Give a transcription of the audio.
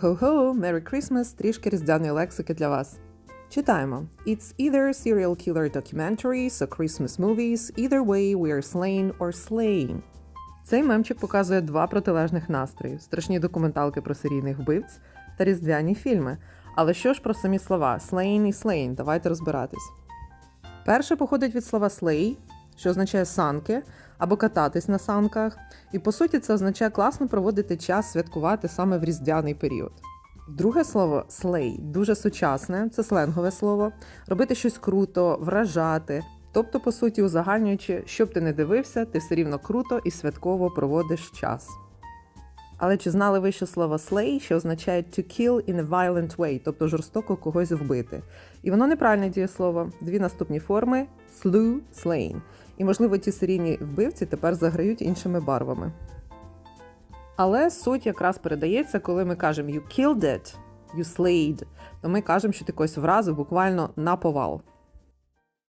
Ho-ho, Merry Christmas, трішки різдвяної лексики для вас. Читаємо. It's either serial killer documentaries or Christmas movies, either way we are slain or slaying. Цей мемчик показує два протилежних настрої: страшні документалки про серійних вбивць та різдвяні фільми. Але що ж про самі слова slain і slain? Давайте розбиратись. Перше походить від слова slay, що означає санки або кататись на санках. І по суті це означає класно проводити час святкувати саме в різдвяний період. Друге слово slay дуже сучасне, це сленгове слово. Робити щось круто, вражати. Тобто, по суті, узагальнюючи, щоб ти не дивився, ти все рівно круто і святково проводиш час. Але чи знали ви, що слово slay, що означає to kill in a violent way, тобто жорстоко когось вбити? І воно неправильне дієслово. Дві наступні форми slew, slain. І, можливо, ті серійні вбивці тепер заграють іншими барвами. Але суть якраз передається, коли ми кажемо you killed it, you slayed, то ми кажемо, що ти когось вразив буквально на повал.